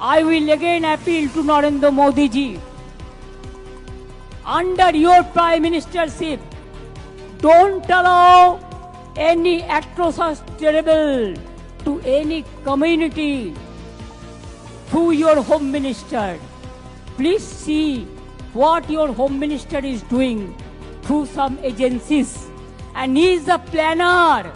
I will again appeal to Narendra Modi ji. Under your prime ministership, don't allow any atrocious terrible to any community through your home minister. Please see what your home minister is doing through some agencies. And he is a planner.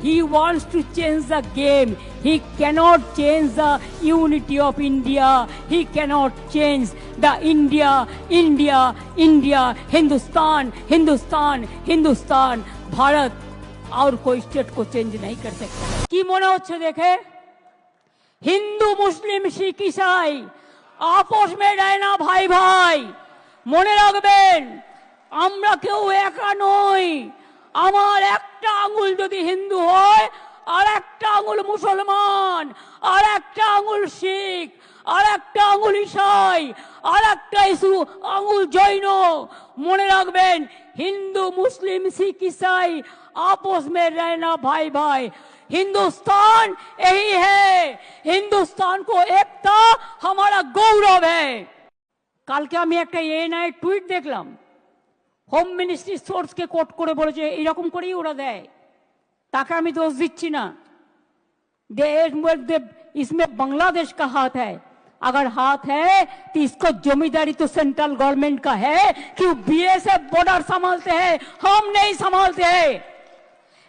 He wants to change the game. He cannot change the unity of India. He cannot change the India, India, India, Hindustan, Hindustan, Hindustan, Bharat और कोई state को change नहीं कर सकता কি মনে হচ্ছে দেখে হিন্দু মুসলিম শিখ ইসাই আপোষ মে দেয় না ভাই ভাই মনে রাখবেন আমরা কেউ একা নই আমার একটা আঙুল যদি হিন্দু হয় আর একটা আঙুল মুসলমান আর একটা আঙুল শিখ আর একটা আঙুল ইসাই আর একটা ইসু আঙুল জৈন মনে রাখবেন হিন্দু মুসলিম শিখ ইসাই आपस में रहना भाई भाई हिंदुस्तान यही है हिंदुस्तान को एकता हमारा गौरव है কালকে আমি একটা এএনআই টুইট দেখলাম হোম মিনিস্ট্রি সোর্সকে কোট করে বলেছে এইরকম করেই ওরা দেয় তাকে আমি দোষ দিচ্ছি না दे इसमें बांग्लादेश का हाथ है अगर हाथ है तो इसको जमींदारी तो सेंट्रल गवर्नमेंट का है कि बीएसएफ बॉर्डर संभालते हैं हम नहीं संभालते हैं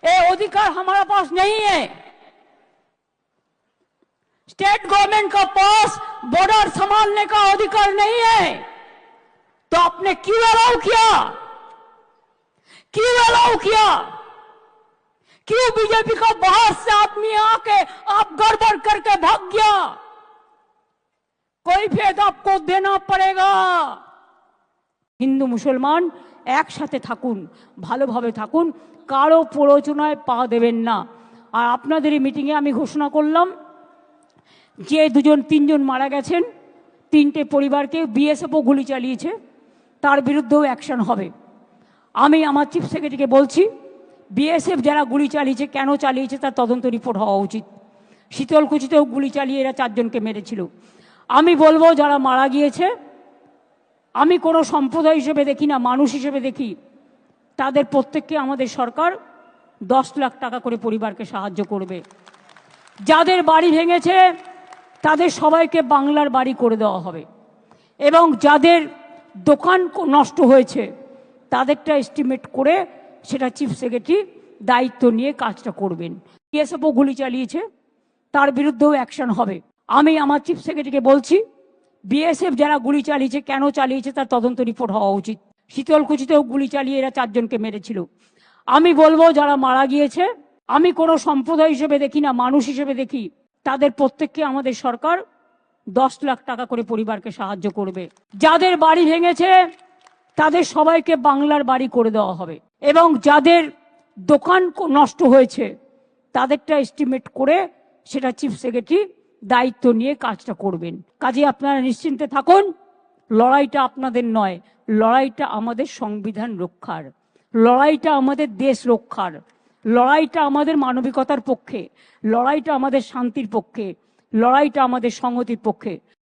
ये अधिकार हमारा पास नहीं है स्टेट गवर्नमेंट का पास बॉर्डर संभालने का अधिकार नहीं है तो आपने क्यों अलाउ किया क्यों अलाउ किया क्यों बीजेपी का बाहर से आदमी आके आप गड़बड़ करके भाग गया कोई फेद आपको देना पड़ेगा হিন্দু মুসলমান একসাথে থাকুন ভালোভাবে থাকুন কারো প্ররোচনায় পা দেবেন না আর আপনাদের এই মিটিংয়ে আমি ঘোষণা করলাম যে দুজন তিনজন মারা গেছেন তিনটে পরিবারকে বিএসএফও গুলি চালিয়েছে তার বিরুদ্ধেও অ্যাকশন হবে আমি আমার চিফ সেক্রেটারিকে বলছি, বিএসএফ যারা গুলি চালিয়েছে, কেন চালিয়েছে তার তদন্ত রিপোর্ট হওয়া উচিত। শীতলকুচিতেও গুলি চালিয়ে এরা চারজনকে মেরেছিল। আমি বলব, যারা মারা গিয়েছে, আমি কোনো সম্প্রদায় হিসেবে দেখি না, মানুষ হিসেবে দেখি, তাদের প্রত্যেককে আমাদের সরকার দশ লাখ টাকা করে পরিবারকে সাহায্য করবে। যাদের বাড়ি ভেঙেছে, তাদের সবাইকে বাংলার বাড়ি করে দেওয়া হবে। এবং যাদের দোকান নষ্ট হয়েছে তাদেরটা এস্টিমেট করে সেটা চিফ সেক্রেটারি দায়িত্ব নিয়ে কাজটা করবেন। বিএসএফও গুলি চালিয়েছে, তার বিরুদ্ধেও অ্যাকশন হবে। আমি আমার চিফ সেক্রেটারিকে বলছি বিএসএফ যারা গুলি চালিয়েছে, কেন চালিয়েছে তার তদন্ত রিপোর্ট হওয়া উচিত। শীতলকুচিতেও গুলি চালিয়ে এরা চারজনকে মেরেছিল। আমি বলব, যারা মারা গিয়েছে, আমি কোনো সম্প্রদায় হিসেবে দেখি না, মানুষ হিসেবে দেখি, তাদের প্রত্যেককে আমাদের সরকার দশ লাখ টাকা করে পরিবারকে সাহায্য করবে। যাদের বাড়ি ভেঙেছে তাদের সবাইকে বাংলার বাড়ি করে দেওয়া হবে। এবং যাদের দোকান নষ্ট হয়েছে, তাদেরটা এস্টিমেট করে সেটা চিফ সেক্রেটারি দায়িত্ব নিয়ে কাজটা করবেন। কাজে আপনারা নিশ্চিন্তে থাকুন, লড়াইটা আপনাদের নয়, লড়াইটা আমাদের সংবিধান রক্ষার, লড়াইটা আমাদের দেশ রক্ষার, লড়াইটা আমাদের মানবিকতার পক্ষে, লড়াইটা আমাদের শান্তির পক্ষে, লড়াইটা আমাদের সংহতির পক্ষে।